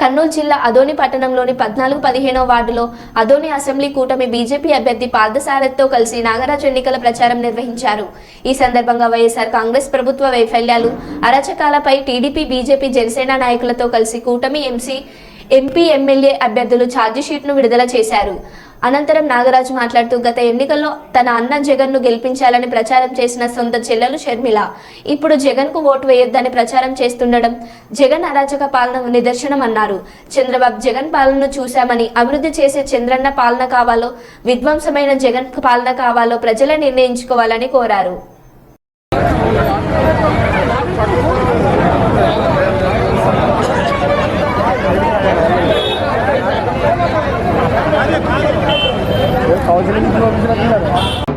కర్నూలు జిల్లా అదోని పట్టణంలోని పద్నాలుగు పదిహేనో వార్డులో అదోని అసెంబ్లీ కూటమి బీజేపీ అభ్యర్థి పార్థసారథితో కలిసి నాగరాజు ఎన్నికల ప్రచారం నిర్వహించారు. ఈ సందర్భంగా వైఎస్ఆర్ కాంగ్రెస్ ప్రభుత్వ వైఫల్యాలు అరాచకాలపై టీడీపీ బీజేపీ జనసేన నాయకులతో కలిసి కూటమి ఎంసీ ఎంపీ ఎమ్మెల్యే అభ్యర్థులు ఛార్జిషీట్ను విడుదల చేశారు. అనంతరం నాగరాజు మాట్లాడుతూ గత ఎన్నికల్లో తన అన్న జగన్ను గెలిపించాలని ప్రచారం చేసిన సొంత చెల్లెలు షర్మిల. ఇప్పుడు జగన్కు ఓటు వేయొద్దని ప్రచారం చేస్తుండడం జగన్ అరాచక పాలన నిదర్శనం అన్నారు. చంద్రబాబు జగన్ పాలనను చూశామని అభివృద్ధి చేసే చంద్రన్న పాలన కావాలో విధ్వంసమైన జగన్ పాలన కావాలో ప్రజలే నిర్ణయించుకోవాలని కోరారు. 下多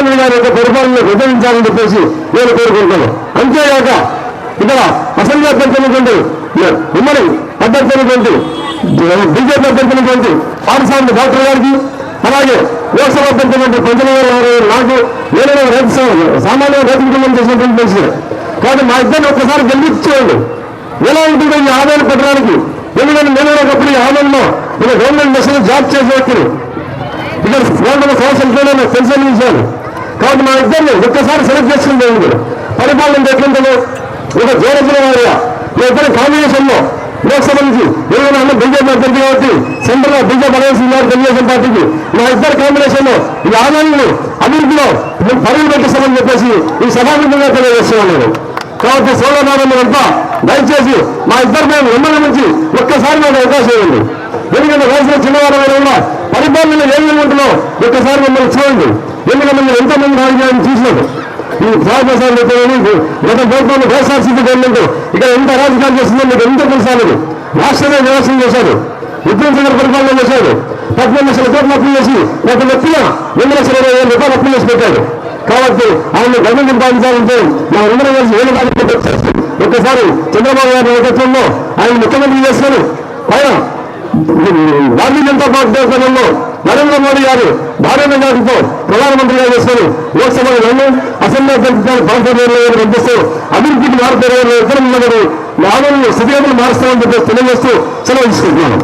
జగన్మోహన్ గారి యొక్క పరిపాలనను విభజించాలని చెప్పేసి నేను కోరుకుంటున్నాను. అంతేగాక ఇక్కడ అసెంబ్లీ అభ్యర్థులటువంటి ఉమ్మడి అభ్యర్థులటువంటి బీజేపీ అభ్యర్థులటువంటి పాఠశాల డాక్టర్ గారికి అలాగే లోక్సభ అభ్యర్థులటువంటి పంతొమ్మిది వేల నాకు ఏదైనా రైతు సామాన్య రైతు కుటుంబం చేసినటువంటి మనిషి కాబట్టి మా ఇద్దరిని ఒక్కసారి గెలిపించేయండి. ఎలా ఉంటుందో ఈ ఆదాయం పెట్టడానికి ఎందుకంటే నేను ఒకప్పుడు ఈ ఆదాయంలో నేను గవర్నమెంట్ మెషిన్ జాబ్ చేసే వ్యక్తిని. ఇక్కడ గవర్నమెంట్ సమస్యలు నాకు తెలిసిన విషయాలు కాబట్టి మా ఇద్దరిని ఒక్కసారి సెలెక్ట్ చేసుకుంటే మీరు పరిపాలన ఎట్లుంటుందో ఒక జోరజుల వారిగా మీ ఇద్దరు కాంబినేషన్లో లోక్సభ నుంచి ఏదైనా అన్న బీజేపీ అభ్యర్థి కాబట్టి సెంటర్లో బీజేపీ అలయన్స్ తెలుగుదేశం పార్టీకి. మా ఇద్దరు కాంబినేషన్లో ఈ ఆదాయాలను అభివృద్ధిలో పరుగులు పెట్టిస్తామని చెప్పేసి ఈ సభాముఖంగా తెలియజేస్తున్నాను నేను. కాబట్టి సోదరనారాయణ అంతా దయచేసి మా ఇద్దరు మేము ఎమ్మెల్యే నుంచి ఒక్కసారి మాకు అవకాశం ఇవ్వండి. ఎందుకంటే వయసులో చిన్నవారు కూడా పరిపాలనలో ఏం ఉంటుందో ఒక్కసారి మిమ్మల్ని చూడండి. ఎందుకంటే మిమ్మల్ని ఎంతమంది రాజకీయాలను రాజకీయాన్ని చూసినారు? ఈ సాహప్రసాద్ గత ప్రభుత్వం వైఎస్ఆర్సీపీ గవర్నమెంట్ ఇక్కడ ఎంత రాజకీయాలు చేస్తుందో మీకు ఎంత తెలుసాలి రాష్ట్రమే నివాసం చేశారు. విధ్వంసకర పరిపాలన చేశారు. పద్నాలుగు లక్షల కోట్లు అప్పులు చేసి ఒక వ్యక్తిన రెండు లక్షల ఇరవై వేల రూపాయలు అప్పులు చేసి పెట్టారు. కాబట్టి ఆయన గవర్నమెంట్ పాలించాలంటే మా అందరం కలిసి ఏడు బాధ్యత ఒక్కసారి చంద్రబాబు గారి నేతృత్వంలో ఆయన ముఖ్యమంత్రి చేస్తారు పైన భారతీయ జనతా పార్టీ దేశంలో నరేంద్ర మోడీ గారు భారత గారితో ప్రధానమంత్రిగా చేస్తారు లోక్సభ రెండు అసెంబ్లీ అభ్యర్థిత్వాన్ని పాల్గొనే పంపిస్తూ అభివృద్ధికి మారుతారు ఇద్దరు నిలబడి ఆదాయం స్థితిగతులు మారుస్తామని చెప్పేసి తెలియజేస్తూ సెలవు తీసుకుంటున్నాను.